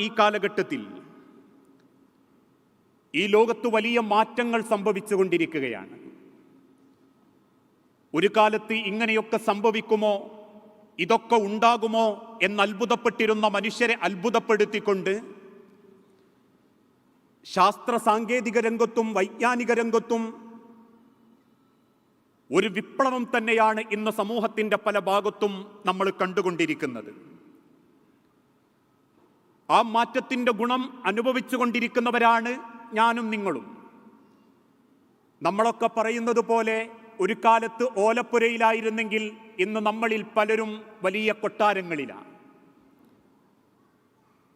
ഈ കാലഘട്ടത്തിൽ ഈ ലോകത്ത് വലിയ മാറ്റങ്ങൾ സംഭവിച്ചുകൊണ്ടിരിക്കുകയാണ്. ഒരു കാലത്ത് ഇങ്ങനെയൊക്കെ സംഭവിക്കുമോ? ഇതൊക്കെ ഉണ്ടാകുമോ? എന്ന് അത്ഭുതപ്പെട്ടിരുന്ന മനുഷ്യരെ അത്ഭുതപ്പെടുത്തിക്കൊണ്ട് ശാസ്ത്ര സാങ്കേതിക രംഗത്തും വൈജ്ഞാനിക രംഗത്തും ഒരു വിപ്ലവം തന്നെയാണ് ഇന്ന് സമൂഹത്തിന്റെ പല ഭാഗത്തും നമ്മൾ കണ്ടുകൊണ്ടിരിക്കുന്നത്. ആ മാറ്റത്തിന്റെ ഗുണം അനുഭവിച്ചു കൊണ്ടിരിക്കുന്നവരാണ് ഞാനും നിങ്ങളും. നമ്മളൊക്കെ പറയുന്നത് പോലെ ഒരു കാലത്ത് ഓലപ്പുരയിലായിരുന്നെങ്കിൽ ഇന്ന് നമ്മളിൽ പലരും വലിയ കൊട്ടാരങ്ങളിലാണ്.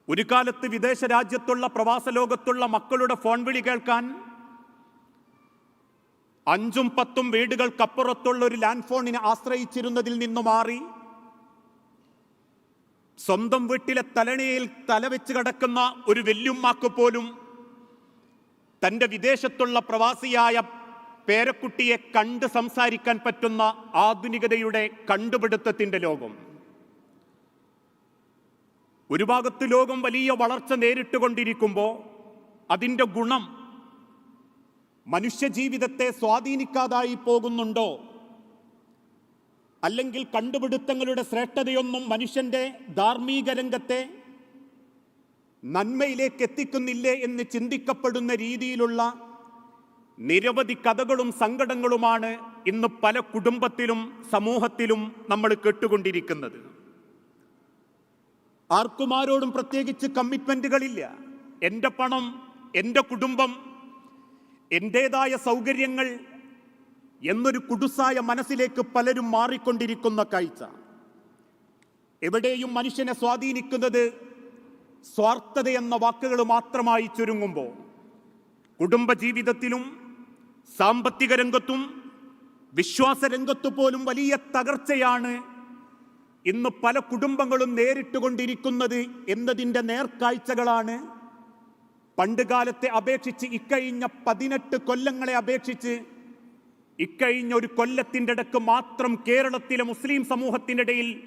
ഒരു കാലത്ത് വിദേശ രാജ്യത്തുള്ള പ്രവാസ ലോകത്തുള്ള മക്കളുടെ ഫോൺ വിളി കേൾക്കാൻ അഞ്ചും പത്തും വീടുകൾക്കപ്പുറത്തുള്ള ഒരു ലാൻഡ് ഫോണിനെ ആശ്രയിച്ചിരുന്നതിൽ നിന്ന് മാറി സ്വന്തം വീട്ടിലെ തലണിയിൽ തലവെച്ച് കിടക്കുന്ന ഒരു വെല്ലുമ്മാക്ക് പോലും തന്റെ വിദേശത്തുള്ള പ്രവാസിയായ പേരക്കുട്ടിയെ കണ്ട് സംസാരിക്കാൻ പറ്റുന്ന ആധുനികതയുടെ കണ്ടുപിടുത്തത്തിന്റെ ലോകം. ഒരു ഭാഗത്ത് ലോകം വലിയ വളർച്ച നേരിട്ടുകൊണ്ടിരിക്കുമ്പോൾ അതിന്റെ ഗുണം മനുഷ്യജീവിതത്തെ സ്വാധീനിക്കാതായി പോകുന്നുണ്ടോ? അല്ലെങ്കിൽ കണ്ടുപിടുത്തങ്ങളുടെ ശ്രേഷ്ഠതയൊന്നും മനുഷ്യന്റെ ധാർമ്മിക രംഗത്തെ നന്മയിലേക്ക് എത്തിക്കുന്നില്ലേ എന്ന് ചിന്തിക്കപ്പെടുന്ന രീതിയിലുള്ള നിരവധി കഥകളും സങ്കടങ്ങളുമാണ് ഇന്ന് പല കുടുംബത്തിലും സമൂഹത്തിലും നമ്മൾ കേട്ടുകൊണ്ടിരിക്കുന്നത്. ആർക്കുമാരോടും പ്രത്യേകിച്ച് കമ്മിറ്റ്മെന്റുകളില്ല എന്റെ പണം എന്റെ കുടുംബം എന്റേതായ സൗകര്യങ്ങൾ എന്നൊരു കുടുസായ മനസ്സിലേക്ക് പലരും മാറിക്കൊണ്ടിരിക്കുന്ന കാഴ്ച. എവിടെയും മനുഷ്യനെ സ്വാധീനിക്കുന്നത് സ്വാർത്ഥത എന്ന വാക്കുകൾ മാത്രമായി ചുരുങ്ങുമ്പോൾ കുടുംബജീവിതത്തിലും സാമ്പത്തിക രംഗത്തും വിശ്വാസ പോലും വലിയ തകർച്ചയാണ് ഇന്ന് പല കുടുംബങ്ങളും നേരിട്ടുകൊണ്ടിരിക്കുന്നത് എന്നതിന്റെ നേർക്കാഴ്ചകളാണ്. പണ്ടുകാലത്തെ അപേക്ഷിച്ച് ഇക്കഴിഞ്ഞ പതിനെട്ട് കൊല്ലങ്ങളെ അപേക്ഷിച്ച് ഇക്കഴിഞ്ഞ ഒരു കൊല്ലത്തിന്റെ ഇടയ്ക്ക് മാത്രം കേരളത്തിലെ മുസ്ലിം സമൂഹത്തിനിടയിൽ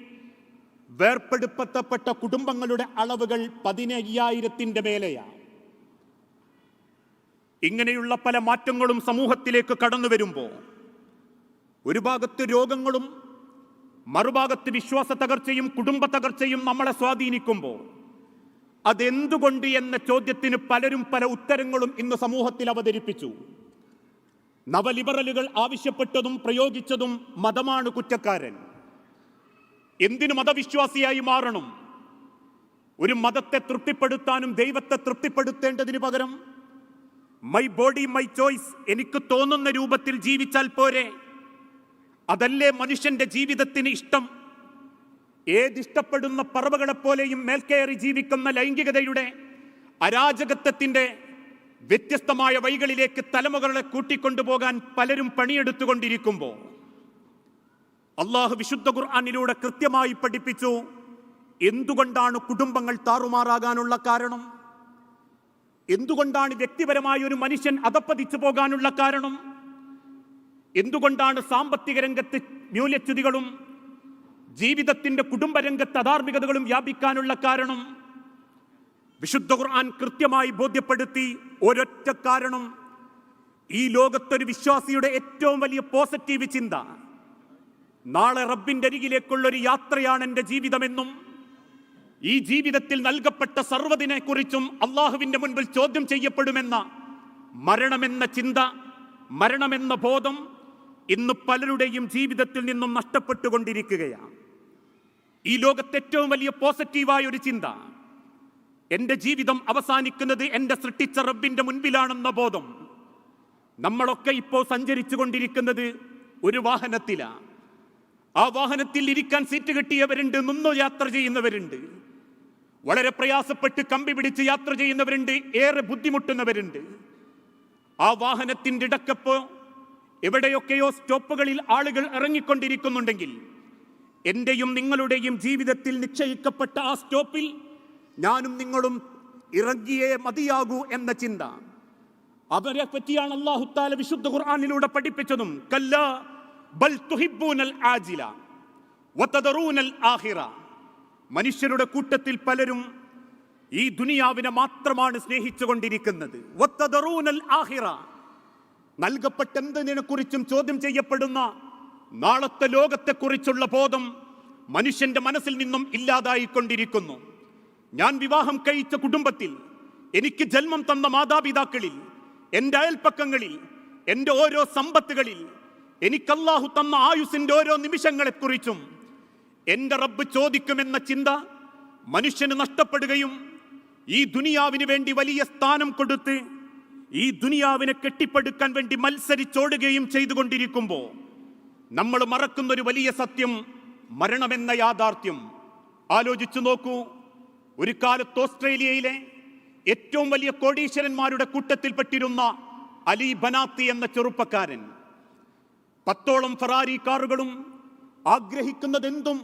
വേർപ്പെടുപ്പത്തപ്പെട്ട കുടുംബങ്ങളുടെ അളവുകൾ പതിനയ്യായിരത്തിന്റെ മേലെയാണ്. ഇങ്ങനെയുള്ള പല മാറ്റങ്ങളും സമൂഹത്തിലേക്ക് കടന്നു വരുമ്പോൾ ഒരു ഭാഗത്ത് രോഗങ്ങളും മറുഭാഗത്ത് വിശ്വാസ തകർച്ചയും കുടുംബ തകർച്ചയും നമ്മളെ സ്വാധീനിക്കുമ്പോൾ അതെന്തുകൊണ്ട് എന്ന ചോദ്യത്തിന് പലരും പല ഉത്തരങ്ങളും ഇന്ന് സമൂഹത്തിൽ അവതരിപ്പിച്ചു. നവലിബറലുകൾ ആവശ്യപ്പെട്ടതും പ്രയോഗിച്ചതും മതമാണ് കുറ്റക്കാരൻ. എന്തിനു മതവിശ്വാസിയായി മാറണം? ഒരു മതത്തെ തൃപ്തിപ്പെടുത്താനും ദൈവത്തെ തൃപ്തിപ്പെടുത്തേണ്ടതിന് പകരം മൈ ബോഡി മൈ ചോയ്സ് എനിക്ക് തോന്നുന്ന രൂപത്തിൽ ജീവിച്ചാൽ പോരെ? അതല്ലേ മനുഷ്യന്റെ ജീവിതത്തിന് ഇഷ്ടം? ഏതിഷ്ടപ്പെടുന്ന പറവകളെപ്പോലെയും മേൽക്കയറി ജീവിക്കുന്ന ലൈംഗികതയുടെ അരാജകത്വത്തിന്റെ വ്യത്യസ്തമായ വഴികളിലേക്ക് തലമുറകളെ കൂട്ടിക്കൊണ്ടുപോകാൻ പലരും പണിയെടുത്തുകൊണ്ടിരിക്കുമ്പോൾ അള്ളാഹു വിശുദ്ധ ഖുർആാനിലൂടെ കൃത്യമായി പഠിപ്പിച്ചു എന്തുകൊണ്ടാണ് കുടുംബങ്ങൾ താറുമാറാകാനുള്ള കാരണം? എന്തുകൊണ്ടാണ് വ്യക്തിപരമായ ഒരു മനുഷ്യൻ അതപ്പതിച്ചു പോകാനുള്ള കാരണം? എന്തുകൊണ്ടാണ് സാമ്പത്തിക രംഗത്ത് മൂല്യച്യുതികളും ജീവിതത്തിന്റെ കുടുംബരംഗത്ത് അധാർമികതകളും വ്യാപിക്കാനുള്ള കാരണം? വിശുദ്ധ ഖുർആൻ കൃത്യമായി ബോധ്യപ്പെടുത്തി ഒരൊറ്റ കാരണം. ഈ ലോകത്തൊരു വിശ്വാസിയുടെ ഏറ്റവും വലിയ പോസിറ്റീവ് ചിന്ത. നാളെ റബ്ബിന്റെ അരികിലേക്കുള്ളൊരു യാത്രയാണ് എന്റെ ജീവിതമെന്നും ഈ ജീവിതത്തിൽ നൽകപ്പെട്ട സർവതിനെ കുറിച്ചും അള്ളാഹുവിന്റെ മുൻപിൽ ചോദ്യം ചെയ്യപ്പെടുമെന്ന മരണമെന്ന ചിന്ത മരണമെന്ന ബോധം ഇന്ന് പലരുടെയും ജീവിതത്തിൽ നിന്നും നഷ്ടപ്പെട്ടുകൊണ്ടിരിക്കുകയാണ്. ഈ ലോകത്തെ ഏറ്റവും വലിയ പോസിറ്റീവായ ഒരു ചിന്ത എന്റെ ജീവിതം അവസാനിക്കുന്നത് എന്റെ സൃഷ്ടിച്ച റബ്ബിന്റെ മുൻപിലാണെന്ന ബോധം നമ്മളൊക്കെ ഇപ്പോൾ സഞ്ചരിച്ചു കൊണ്ടിരിക്കുന്നത് ഒരു വാഹനത്തിലാണ് ആ വാഹനത്തിൽ ഇരിക്കാൻ സീറ്റ് കിട്ടിയവരുണ്ട് നിന്നു യാത്ര ചെയ്യുന്നവരുണ്ട്. വളരെ പ്രയാസപ്പെട്ട് കമ്പി പിടിച്ച് യാത്ര ചെയ്യുന്നവരുണ്ട് ഏറെ ബുദ്ധിമുട്ടുന്നവരുണ്ട്. ആ വാഹനത്തിന്റെ ഇടക്കപ്പോ എവിടെയൊക്കെയോ സ്റ്റോപ്പുകളിൽ ആളുകൾ ഇറങ്ങിക്കൊണ്ടിരിക്കുന്നുണ്ടെങ്കിൽ എന്റെയും നിങ്ങളുടെയും ജീവിതത്തിൽ നിശ്ചയിക്കപ്പെട്ട ആ സ്റ്റോപ്പിൽ ഞാനും നിങ്ങളും ഇറങ്ങിയേ മതിയാകൂ എന്ന ചിന്ത. അവരെ പറ്റിയാണ് അള്ളാഹുത്താല വിശുദ്ധ ഖുർആാനിലൂടെ പഠിപ്പിച്ചതും. കല്ല ബൽ തുഹിബ്ബൂനൽ ആജില വതദറൂനൽ ആഹിറ. മനുഷ്യരുടെ കൂട്ടത്തിൽ പലരും ഈ ദുനിയാവിനെ മാത്രമാണ് സ്നേഹിച്ചുകൊണ്ടിരിക്കുന്നത്. വത്തദറൂനൽ ആഹിറ. നൽകപ്പെട്ട എന്തിനെക്കുറിച്ചും ചോദ്യം ചെയ്യപ്പെടുന്ന നാളത്തെ ലോകത്തെക്കുറിച്ചുള്ള ബോധം മനുഷ്യന്റെ മനസ്സിൽ നിന്നും ഇല്ലാതായിക്കൊണ്ടിരിക്കുന്നു. ഞാൻ വിവാഹം കഴിച്ച കുടുംബത്തിൽ എനിക്ക് ജന്മം തന്ന മാതാപിതാക്കളിൽ എന്റെ അയൽപ്പക്കങ്ങളിൽ എന്റെ ഓരോ സമ്പത്തുകളിൽ എനിക്കല്ലാഹു തന്ന ആയുസിന്റെ ഓരോ നിമിഷങ്ങളെക്കുറിച്ചും എന്റെ റബ്ബ് ചോദിക്കുമെന്ന ചിന്ത മനുഷ്യന് നഷ്ടപ്പെടുകയും ഈ ദുനിയാവിന് വേണ്ടി വലിയ സ്ഥാനം കൊടുത്ത് ഈ ദുനിയാവിനെ കെട്ടിപ്പടുക്കാൻ വേണ്ടി മത്സരിച്ചോടുകയും ചെയ്തുകൊണ്ടിരിക്കുമ്പോൾ നമ്മൾ മറക്കുന്ന ഒരു വലിയ സത്യം മരണമെന്ന യാഥാർത്ഥ്യം. ആലോചിച്ചു നോക്കൂ. ഒരു കാലത്ത് ഓസ്ട്രേലിയയിലെ ഏറ്റവും വലിയ കോടീശ്വരന്മാരുടെ കൂട്ടത്തിൽപ്പെട്ടിരുന്ന അലി ബനാത്തി എന്ന ചെറുപ്പക്കാരൻ. പത്തോളം ഫെറാരി കാറുകളും ആഗ്രഹിക്കുന്നതെന്തും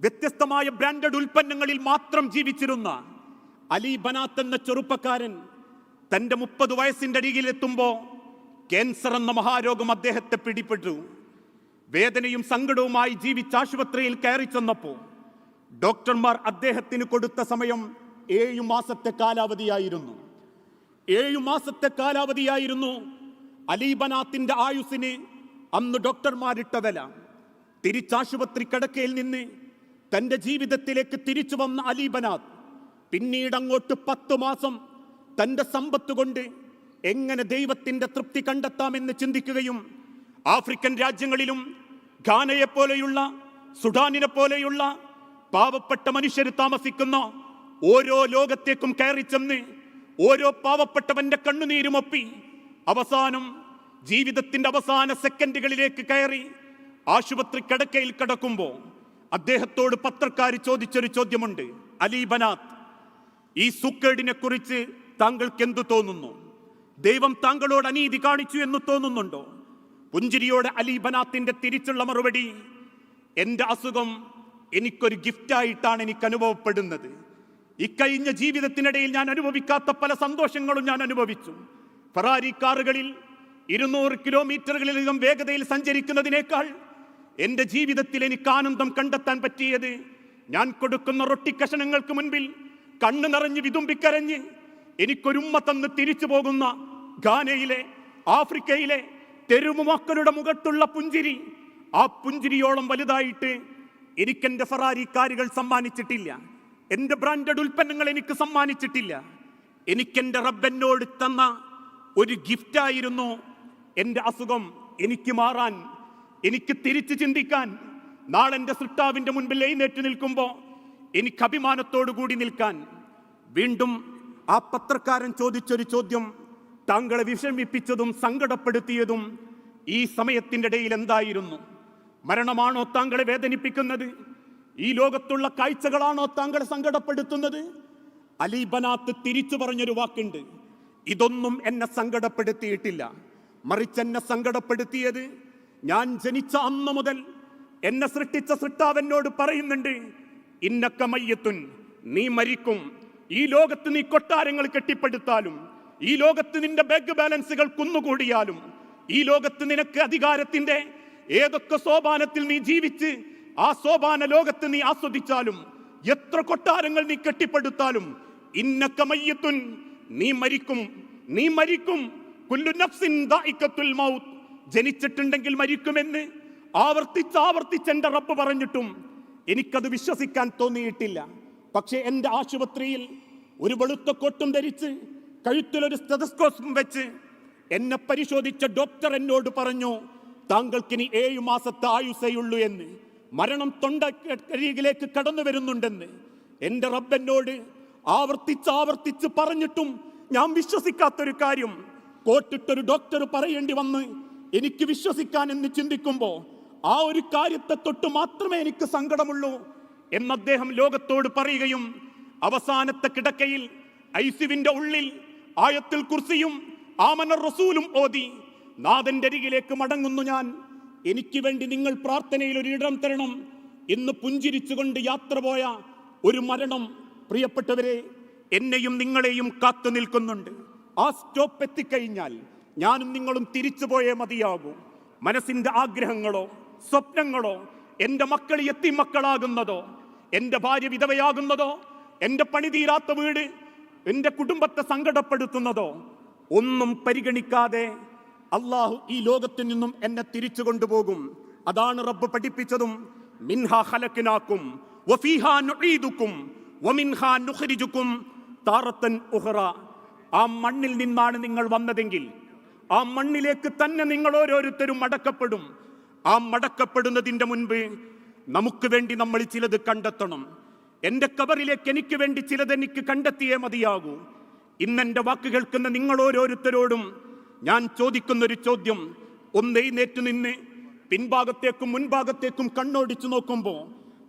വ്യത്യസ്തമായ ബ്രാൻഡഡ് ഉൽപ്പന്നങ്ങളിൽ മാത്രം ജീവിച്ചിരുന്ന അലി ബനാത്ത് എന്ന ചെറുപ്പക്കാരൻ തന്റെ മുപ്പത് വയസ്സിന്റെ അരികിലെത്തുമ്പോൾ ക്യാൻസർ എന്ന മഹാരോഗം അദ്ദേഹത്തെ പിടിപെട്ടു. വേദനയും സങ്കടവുമായി ജീവിച്ച് ആശുപത്രിയിൽ കയറി ചെന്നപ്പോൾ ഡോക്ടർമാർ അദ്ദേഹത്തിന് കൊടുത്ത സമയം ഏഴു മാസത്തെ കാലാവധിയായിരുന്നു. ഏഴു മാസത്തെ കാലാവധിയായിരുന്നു അലീബനാത്തിന്റെ ആയുസിന് അന്ന് ഡോക്ടർമാരിട്ടതല തിരിച്ചാശുപത്രി കിടക്കയിൽ നിന്ന് തന്റെ ജീവിതത്തിലേക്ക് തിരിച്ചു വന്ന അലീബനാഥ് പിന്നീട് അങ്ങോട്ട് പത്ത് മാസം തന്റെ സമ്പത്ത് കൊണ്ട് എങ്ങനെ ദൈവത്തിന്റെ തൃപ്തി കണ്ടെത്താമെന്ന് ചിന്തിക്കുകയും ആഫ്രിക്കൻ രാജ്യങ്ങളിലും ഘാനയെ പോലെയുള്ള സുഡാനിനെ പോലെയുള്ള പാവപ്പെട്ട മനുഷ്യർ താമസിക്കുന്ന ഓരോ ലോകത്തേക്കും കയറി ചെന്ന് ഓരോ പാവപ്പെട്ടവന്റെ കണ്ണുനീരുമൊപ്പി അവസാനം ജീവിതത്തിന്റെ അവസാന സെക്കൻഡുകളിലേക്ക് കയറി ആശുപത്രി കിടക്കയിൽ കിടക്കുമ്പോൾ അദ്ദേഹത്തോട് പത്രക്കാർ ചോദിച്ചൊരു ചോദ്യമുണ്ട് അലി ബനാത്ത് ഈ സുക്കേടിനെ കുറിച്ച് താങ്കൾക്ക് എന്തു തോന്നുന്നു? ദൈവം താങ്കളോട് അനീതി കാണിച്ചു എന്ന് തോന്നുന്നുണ്ടോ? പുഞ്ചിരിയോടെ അലി ബനാത്തിന്റെ തിരിച്ചുള്ള മറുപടി എന്റെ അസുഖം എനിക്കൊരു ഗിഫ്റ്റായിട്ടാണ് എനിക്ക് അനുഭവപ്പെടുന്നത് ഇക്കഴിഞ്ഞ ജീവിതത്തിനിടയിൽ ഞാൻ അനുഭവിക്കാത്ത പല സന്തോഷങ്ങളും ഞാൻ അനുഭവിച്ചു. ഫറാരി കാറുകളിൽ ഇരുന്നൂറ് കിലോമീറ്ററുകളിലധികം വേഗതയിൽ സഞ്ചരിക്കുന്നതിനേക്കാൾ എന്റെ ജീവിതത്തിൽ എനിക്ക് ആനന്ദം കണ്ടെത്താൻ പറ്റിയത് ഞാൻ കൊടുക്കുന്ന റൊട്ടിക്കഷണങ്ങൾക്ക് മുൻപിൽ കണ്ണു നിറഞ്ഞ് വിതുമ്പിക്കരഞ്ഞ് എനിക്കൊരുമ്മ തന്ന് തിരിച്ചു പോകുന്ന ഗാനയിലെ ആഫ്രിക്കയിലെ തെരുമുമാക്കളുടെ മക്കളുടെ മുഖത്തുള്ള പുഞ്ചിരി ആ പുഞ്ചിരിയോളം വലുതായിട്ട് എനിക്കെന്റെ ഫറാരി കാറുകൾ സമ്മാനിച്ചിട്ടില്ല. എന്റെ ബ്രാൻഡഡ് ഉൽപ്പന്നങ്ങൾ എനിക്ക് സമ്മാനിച്ചിട്ടില്ല. എനിക്കെന്റെ റബ്ബനോട് തന്ന ഒരു ഗിഫ്റ്റായിരുന്നു എന്റെ അസുഖം എനിക്ക് മാറാൻ എനിക്ക് തിരിച്ചു ചിന്തിക്കാൻ. നാളെ എന്റെ സൃഷ്ടാവിന്റെ മുൻപിൽ എഴുന്നേറ്റ് നിൽക്കുമ്പോൾ എനിക്ക് അഭിമാനത്തോടു കൂടി നിൽക്കാൻ. വീണ്ടും ആ പത്രക്കാരൻ ചോദിച്ചൊരു ചോദ്യം താങ്കളെ വിഷമിപ്പിച്ചതും സങ്കടപ്പെടുത്തിയതും ഈ സമയത്തിന്റെ ഇടയിൽ എന്തായിരുന്നു? മരണമാണോ താങ്കളെ വേദനിപ്പിക്കുന്നത്? ഈ ലോകത്തുള്ള കാഴ്ചകളാണോ താങ്കളെ സങ്കടപ്പെടുത്തുന്നത്? അലീബനാത്ത് തിരിച്ചു പറഞ്ഞൊരു വാക്കുണ്ട്. ഇതൊന്നും എന്നെ സങ്കടപ്പെടുത്തിയിട്ടില്ല. മറിച്ച് എന്നെ സങ്കടപ്പെടുത്തിയത് ഞാൻ ജനിച്ച അന്ന് മുതൽ എന്നെ സൃഷ്ടിച്ച സൃഷ്ടാവെന്നോട് പറയുന്നുണ്ട്. ഇന്നക്ക മയ്യത്തുൻ നീ മരിക്കും. ഈ ലോകത്ത് നീ കൊട്ടാരങ്ങൾ കെട്ടിപ്പടുത്താലും ഈ ലോകത്ത് നിന്റെ ബാങ്ക് ബാലൻസുകൾ കുന്നുകൂടിയാലും ഈ ലോകത്ത് നിനക്ക് അധികാരത്തിന്റെ ഏതൊക്കെ സോപാനത്തിൽ നീ ജീവിച്ച് ആ സോപാന ലോകത്ത് നീ ആസ്വദിച്ചാലും എത്ര കൊട്ടാരങ്ങൾ നീ കെട്ടിപ്പടുത്താലും ഇന്നക്ക മയ്യത്തുൻ നീ മരിക്കും നീ മരിക്കും. കുല്ലു നഫ്സിൻ മൗത്ത്. ജനിച്ചിട്ടുണ്ടെങ്കിൽ മരിക്കുമെന്ന് ആവർത്തിച്ച് ആവർത്തിച്ച് എന്റെ റബ്ബ് പറഞ്ഞിട്ടും എനിക്കത് വിശ്വസിക്കാൻ തോന്നിയിട്ടില്ല. പക്ഷേ എന്റെ ആശുപത്രിയിൽ ഒരു വെളുത്ത കൊട്ടും ധരിച്ച് കഴുത്തിലൊരു സ്റ്റെതസ്കോസും വെച്ച് എന്നെ പരിശോധിച്ച ഡോക്ടർ എന്നോട് പറഞ്ഞു താങ്കൾക്കിനി ഏഴു മാസത്തെ ആയുസയുള്ളൂ എന്ന് മരണം തൊണ്ടക്കരികിലേക്ക് കടന്നു വരുന്നുണ്ടെന്ന് എന്റെ റബ്ബെന്നോട് ആവർത്തിച്ച് ആവർത്തിച്ച് പറഞ്ഞിട്ടും ഞാൻ വിശ്വസിക്കാത്തൊരു കാര്യം. കോട്ടിട്ടൊരു ഡോക്ടർ പറയേണ്ടി വന്ന് എനിക്ക് വിശ്വസിക്കാൻ എന്ന് ചിന്തിക്കുമ്പോൾ ആ ഒരു കാര്യത്തെ തൊട്ട് മാത്രമേ എനിക്ക് സങ്കടമുള്ളൂ എന്ന് അദ്ദേഹം ലോകത്തോട് പറയുകയും അവസാനത്തെ കിടക്കയിൽ ഐസിവിന്റെ ഉള്ളിൽ ആയത്തിൽ കുർസിയും ആമന റസൂലും ഓതി നാഥന്റെ അരികിലേക്ക് മടങ്ങുന്നു ഞാൻ. എനിക്ക് വേണ്ടി നിങ്ങൾ പ്രാർത്ഥനയിൽ ഒരു ഇടം തരണം. എന്ന് പുഞ്ചിരിച്ചുകൊണ്ട് യാത്ര പോയ ഒരു മരണം. പ്രിയപ്പെട്ടവരെ എന്നെയും നിങ്ങളെയും കാത്തു നിൽക്കുന്നുണ്ട്. ആ സ്റ്റോപ്പ് എത്തിക്കഴിഞ്ഞാൽ ഞാനും നിങ്ങളും തിരിച്ചു പോയേ മതിയാകൂ. മനസ്സിന്റെ ആഗ്രഹങ്ങളോ സ്വപ്നങ്ങളോ എന്റെ മക്കൾ എത്തി മക്കളാകുന്നതോ എന്റെ ഭാര്യ വിധവയാകുന്നതോ എന്റെ പണി തീരാത്ത വീട് എന്റെ കുടുംബത്തെ സങ്കടപ്പെടുത്തുന്നതോ ഒന്നും പരിഗണിക്കാതെ അള്ളാഹു ഈ ലോകത്തിൽ നിന്നും എന്നെ തിരിച്ചു കൊണ്ടുപോകും. അതാണ് റബ്ബ് പഠിപ്പിച്ചതും. മിൻഹ ഹലക്കിനാക്കും വഫീഹാ നുഈദുക്കും വമിൻഹാ നുഖരിജുക്കും. താറത്തൻ ഉഹ്റ ആ മണ്ണിൽ നിന്നാണ് നിങ്ങൾ വന്നതെങ്കിൽ ആ മണ്ണിലേക്ക് തന്നെ നിങ്ങൾ ഓരോരുത്തരും മടക്കപ്പെടും. ആ മടക്കപ്പെടുന്നതിന്റെ മുൻപ് നമുക്ക് വേണ്ടി നമ്മൾ ചിലത് കണ്ടെത്തണം. എന്റെ കബറിലേക്ക് എനിക്ക് വേണ്ടി ചിലത് എനിക്ക് കണ്ടെത്തിയേ മതിയാകൂ. ഇന്നെന്റെ വാക്ക് കേൾക്കുന്ന നിങ്ങൾ ഓരോരുത്തരോടും ഞാൻ ചോദിക്കുന്നൊരു ചോദ്യം. ഒന്നേ നേറ്റു നിന്ന് പിൻഭാഗത്തേക്കും മുൻഭാഗത്തേക്കും കണ്ണോടിച്ചു നോക്കുമ്പോൾ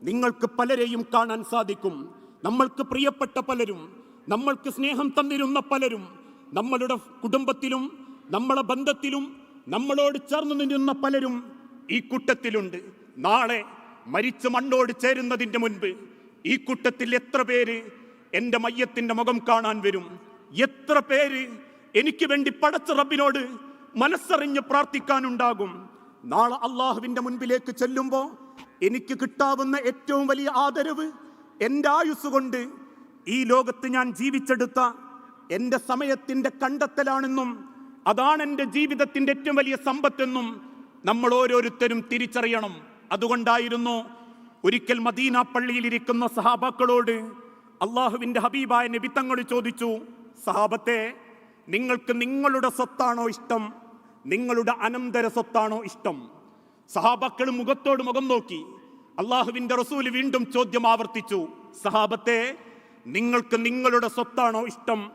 നിങ്ങൾക്ക് പലരെയും കാണാൻ സാധിക്കും. നമ്മൾക്ക് പ്രിയപ്പെട്ട പലരും നമ്മൾക്ക് സ്നേഹം തന്നിരുന്ന പലരും നമ്മളുടെ കുടുംബത്തിലും നമ്മളെ ബന്ധത്തിലും നമ്മളോട് ചേർന്ന് നിന്നിരുന്ന പലരും ഈ കൂട്ടത്തിലുണ്ട്. നാളെ മരിച്ച് മണ്ണോട് ചേരുന്നതിന്റെ മുൻപ് ഈ കൂട്ടത്തിൽ എത്ര പേര് എന്റെ മയ്യത്തിന്റെ മുഖം കാണാൻ വരും? എത്ര പേര് എനിക്ക് വേണ്ടി പടച്ച റബ്ബിനോട് മനസ്സറിഞ്ഞ് പ്രാർത്ഥിക്കാനുണ്ടാകും. നാളെ അള്ളാഹുവിന്റെ മുൻപിലേക്ക് ചെല്ലുമ്പോൾ എനിക്ക് കിട്ടാവുന്ന ഏറ്റവും വലിയ ആദരവ് എന്റെ ആയുസ് കൊണ്ട് ഈ ലോകത്ത് ഞാൻ ജീവിച്ചെടുത്ത എന്റെ സമയത്തിന്റെ കണ്ടെത്തലാണെന്നും അതാണ് എന്റെ ജീവിതത്തിന്റെ ഏറ്റവും വലിയ സമ്പത്തെന്നും നമ്മൾ ഓരോരുത്തരും തിരിച്ചറിയണം. അതുകൊണ്ടായിരുന്നു ഒരിക്കൽ മദീന പള്ളിയിൽ ഇരിക്കുന്ന സഹാബാക്കളോട് അള്ളാഹുവിന്റെ ഹബീബായ നബി തങ്ങൾ ചോദിച്ചു സഹാബത്തെ നിങ്ങൾക്ക് നിങ്ങളുടെ സ്വത്താണോ ഇഷ്ടം? നിങ്ങളുടെ അനന്തര സ്വത്താണോ ഇഷ്ടം? സഹാബാക്കൾ മുഖത്തോട് മുഖം നോക്കി. അള്ളാഹുവിന്റെ റസൂൽ വീണ്ടും ചോദ്യം ആവർത്തിച്ചു. സഹാബത്തെ നിങ്ങൾക്ക് നിങ്ങളുടെ സ്വത്താണോ ഇഷ്ടം?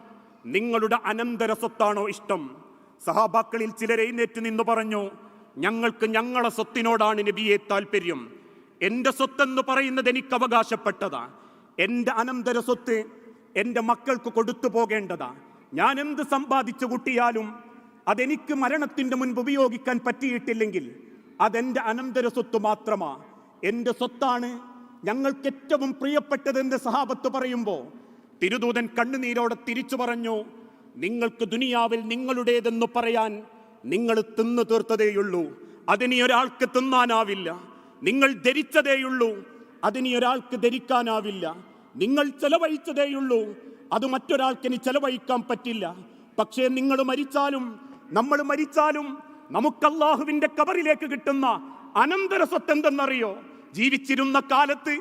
നിങ്ങളുടെ അനന്തര സ്വത്താണോ ഇഷ്ടം? സഹാബാക്കളിൽ ചിലരെ നേറ്റ് നിന്ന് പറഞ്ഞു ഞങ്ങൾക്ക് ഞങ്ങളെ സ്വത്തിനോടാണ് നബിയെ താല്പര്യം. എന്റെ സ്വത്തെന്ന് പറയുന്നത് എനിക്ക് അവകാശപ്പെട്ടതാ. എന്റെ അനന്തര സ്വത്ത് എന്റെ മക്കൾക്ക് കൊടുത്തു പോകേണ്ടതാ. ഞാൻ എന്ത് സമ്പാദിച്ചു കൂട്ടിയാലും അതെനിക്ക് മരണത്തിന്റെ മുൻപ് ഉപയോഗിക്കാൻ പറ്റിയിട്ടില്ലെങ്കിൽ അതെന്റെ അനന്തര സ്വത്ത് മാത്രമാ. എന്റെ സ്വത്താണ് ഞങ്ങൾക്ക് ഏറ്റവും പ്രിയപ്പെട്ടതെന്ന് സഹാബത്ത് പറയുമ്പോൾ തിരുദൂതൻ കണ്ണുനീരോടെ തിരിച്ചു പറഞ്ഞു നിങ്ങൾക്ക് ദുനിയാവിൽ നിങ്ങളുടേതെന്ന് പറയാൻ നിങ്ങൾ തിന്നു തീർത്തതേയുള്ളൂ. അതിനി ഒരാൾക്ക് തിന്നാനാവില്ല. നിങ്ങൾ ധരിച്ചതേയുള്ളൂ. അതിനി ഒരാൾക്ക് ധരിക്കാനാവില്ല. നിങ്ങൾ ചെലവഴിച്ചതേയുള്ളൂ. അത് മറ്റൊരാൾക്ക് ഇനി ചെലവഴിക്കാൻ പറ്റില്ല. പക്ഷേ നിങ്ങൾ മരിച്ചാലും നമ്മൾ മരിച്ചാലും നമുക്ക് അള്ളാഹുവിന്റെ കബറിലേക്ക് കിട്ടുന്ന അനന്തര സ്വത്ത് എന്തെന്നറിയോ? ജീവിച്ചിരുന്ന കാലത്ത്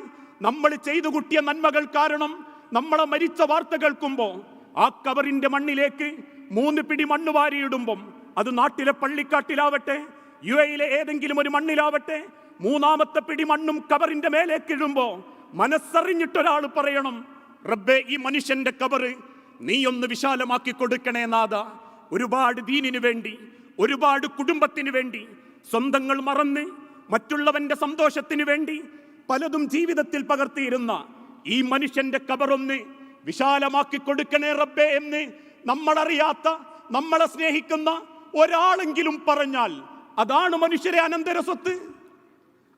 നമ്മൾ ചെയ്തു കൂട്ടിയ നന്മകൾ കാരണം നമ്മളെ മരിച്ച വാർത്ത കേൾക്കുമ്പോൾ ആ കബറിന്റെ മണ്ണിലേക്ക് മൂന്ന് പിടി മണ്ണ് വാരിയിടുമ്പം അത് നാട്ടിലെ പള്ളിക്കാട്ടിലാവട്ടെ യു എയിലെ ഏതെങ്കിലും ഒരു മണ്ണിലാവട്ടെ മൂന്നാമത്തെ പിടി മണ്ണും കബറിന്റെ മേലേക്ക് ഇടുമ്പോ മനസ്സറിഞ്ഞിട്ടൊരാൾ പറയണം റബ്ബേ ഈ മനുഷ്യന്റെ കബറ് നീ ഒന്ന് വിശാലമാക്കി കൊടുക്കണേ നാഥ. ഒരുപാട് ദീനിനു വേണ്ടി ഒരുപാട് കുടുംബത്തിന് വേണ്ടി സ്വന്തങ്ങൾ മറന്ന് മറ്റുള്ളവന്റെ സന്തോഷത്തിന് വേണ്ടി പലതും ജീവിതത്തിൽ പകർത്തിയിരുന്ന ഈ മനുഷ്യന്റെ കബറൊന്ന് വിശാലമാക്കി കൊടുക്കണേ റബ്ബെ എന്ന് നമ്മളറിയാത്ത നമ്മളെ സ്നേഹിക്കുന്ന ഒരാളെങ്കിലും പറഞ്ഞാൽ അതാണ് മനുഷ്യരെ അനന്തര സ്വത്ത്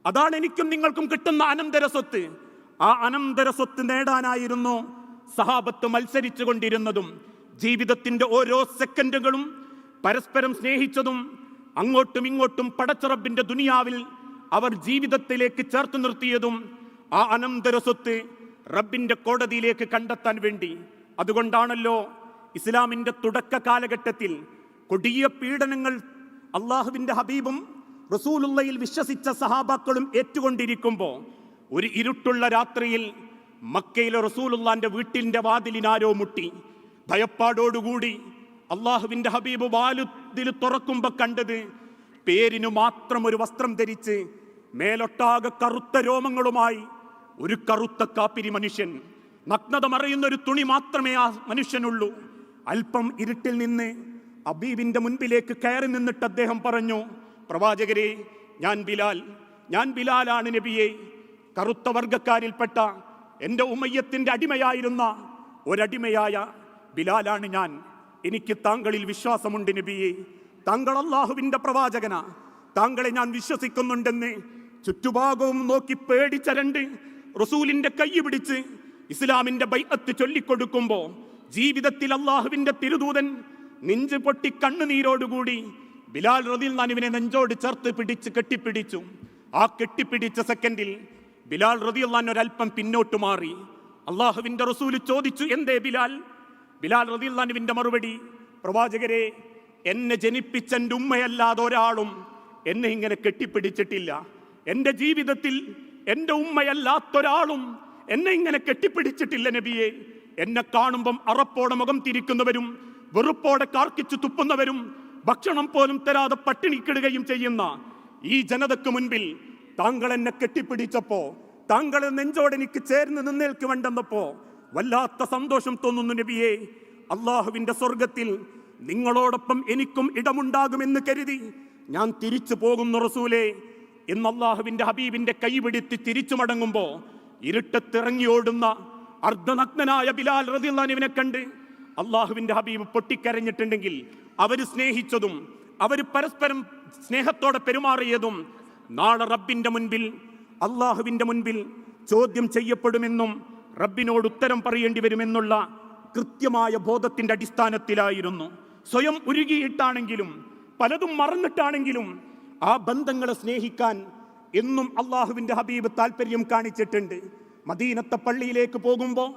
അതാണ് എനിക്കും നിങ്ങൾക്കും കിട്ടുന്ന അനന്തര സ്വത്ത് ആ അനന്തര സ്വത്ത് നേടാനായിരുന്നു സഹാബത്ത് മത്സരിച്ചു കൊണ്ടിരുന്നതും ജീവിതത്തിന്റെ ഓരോ സെക്കൻഡുകളും പരസ്പരം സ്നേഹിച്ചതും അങ്ങോട്ടും ഇങ്ങോട്ടും പടച്ചറബിന്റെ ദുനിയാവിൽ അവർ ജീവിതത്തിലേക്ക് ചേർത്ത് നിർത്തിയതും ആ അനന്തര സ്വത്ത് റബ്ബിന്റെ കോടതിയിലേക്ക് കണ്ടെത്താൻ വേണ്ടി. അതുകൊണ്ടാണല്ലോ ഇസ്ലാമിന്റെ തുടക്ക കാലഘട്ടത്തിൽ കൊടിയ പീഡനങ്ങൾ അള്ളാഹുവിന്റെ ഹബീബും റസൂലുള്ളയിൽ വിശ്വസിച്ച സഹാബാക്കളും ഏറ്റുകൊണ്ടിരിക്കുമ്പോൾ ഒരു ഇരുട്ടുള്ള രാത്രിയിൽ മക്കയിലെ റസൂലുള്ളാന്റെ വീട്ടിന്റെ വാതിലിനാരോ മുട്ടി. ഭയപ്പാടോടുകൂടി അള്ളാഹുവിന്റെ ഹബീബ് വാലുതിൽ തുറക്കുമ്പോൾ കണ്ടത് പേരിനു മാത്രം ഒരു വസ്ത്രം ധരിച്ച് മേലൊട്ടാകെ കറുത്ത രോമങ്ങളുമായി ഒരു കറുത്ത കാപ്പിരി മനുഷ്യൻ. നഗ്നത മറയുന്ന ഒരു തുണി മാത്രമേ ആ മനുഷ്യനുള്ളൂ. അല്പം ഇരുട്ടിൽ നിന്ന് അബീബിന്റെ മുൻപിലേക്ക് കയറി നിന്നിട്ട് അദ്ദേഹം പറഞ്ഞു പ്രവാചകരെ ഞാൻ ബിലാൽ. ഞാൻ ബിലാലാണ് നബിയെ. കറുത്ത വർഗക്കാരിൽപ്പെട്ട എന്റെ ഉമ്മയ്യത്തിന്റെ അടിമയായിരുന്ന ഒരടിമയായ ബിലാലാണ് ഞാൻ. എനിക്ക് താങ്കളിൽ വിശ്വാസമുണ്ട് നബിയെ. താങ്കൾ അള്ളാഹുവിന്റെ പ്രവാചകന. താങ്കളെ ഞാൻ വിശ്വസിക്കുന്നുണ്ടെന്ന് ചുറ്റുഭാഗവും നോക്കി പേടിച്ചരണ്ട് റസൂലിന്റെ കൈ പിടിച്ച് ഇസ്ലാമിന്റെ ബൈഅത്ത് ചൊല്ലിക്കൊടുക്കുമ്പോൾ ജീവിതത്തിൽ അള്ളാഹുവിന്റെ തിരുദൂതൻ നെഞ്ച് പൊട്ടി കണ്ണുനീരോടുകൂടി ബിലാൽ റതിൽ നാനുവിനെ നെഞ്ചോട് ചേർത്ത് പിടിച്ച് കെട്ടിപ്പിടിച്ചു. ആ കെട്ടിപ്പിടിച്ച സെക്കൻഡിൽ ബിലാൽ റതിയുള്ള ഒരല്പം പിന്നോട്ട് മാറി. അള്ളാഹുവിന്റെ റസൂൽ ചോദിച്ചു എന്തേ ബിലാൽ? ബിലാൽ റതിയുള്ളാനുവിന്റെ മറുപടി പ്രവാചകരെ എന്നെ ജനിപ്പിച്ച എന്റെ ഉമ്മയല്ലാതെ ഒരാളും എന്നെ ഇങ്ങനെ കെട്ടിപ്പിടിച്ചിട്ടില്ല. എന്റെ ജീവിതത്തിൽ എന്റെ ഉമ്മയല്ലാത്തൊരാളും എന്നെ ഇങ്ങനെ കെട്ടിപ്പിടിച്ചിട്ടില്ല നബിയെ. എന്നെ കാണുമ്പം അറപ്പോടെ മുഖം തിരിക്കുന്നവരും വെറുപ്പോടെ കാർക്കിച്ചു തുപ്പുന്നവരും ഭക്ഷണം പോലും തരാതെ പട്ടിണിക്കിടുകയും ചെയ്യുന്ന ഈ ജനതയ്ക്ക് മുൻപിൽ താങ്കൾ എന്നെ കെട്ടിപ്പിടിച്ചപ്പോ താങ്കൾ നെഞ്ചോടെ എനിക്ക് ചേർന്ന് നിന്നേൽക്ക് വേണ്ടെന്നപ്പോ വല്ലാത്ത സന്തോഷം തോന്നുന്നു നബിയെ. അള്ളാഹുവിന്റെ സ്വർഗത്തിൽ നിങ്ങളോടൊപ്പം എനിക്കും ഇടമുണ്ടാകുമെന്ന് കരുതി ഞാൻ തിരിച്ചു പോകുന്നു റസൂലേ. എന്ന് അള്ളാഹുവിന്റെ ഹബീബിന്റെ കൈപിടിത്ത് തിരിച്ചു മടങ്ങുമ്പോ ഇരുട്ടത്തിറങ്ങി ഓടുന്ന അർദ്ധനഗ്നനായ ബിലാൽ റതിയുള്ളാനുവിനെ കണ്ട് അള്ളാഹുവിന്റെ ഹബീബ് പൊട്ടിക്കരഞ്ഞിട്ടുണ്ടെങ്കിൽ അവർ സ്നേഹിച്ചതും അവർ പരസ്പരം സ്നേഹത്തോടെ പെരുമാറിയതും നാളെ റബ്ബിന്റെ മുൻപിൽ അള്ളാഹുവിന്റെ മുൻപിൽ ചോദ്യം ചെയ്യപ്പെടുമെന്നും റബ്ബിനോട് ഉത്തരം പറയേണ്ടി വരുമെന്നുള്ള കൃത്യമായ ബോധത്തിന്റെ അടിസ്ഥാനത്തിലായിരുന്നു. സ്വയം ഉരുകിയിട്ടാണെങ്കിലും പലതും മറന്നിട്ടാണെങ്കിലും ആ ബന്ധങ്ങളെ സ്നേഹിക്കാൻ എന്നും അള്ളാഹുവിന്റെ ഹബീബ് താല്പര്യം കാണിച്ചിട്ടുണ്ട്. മദീനത്തെ പള്ളിയിലേക്ക് പോകുമ്പോൾ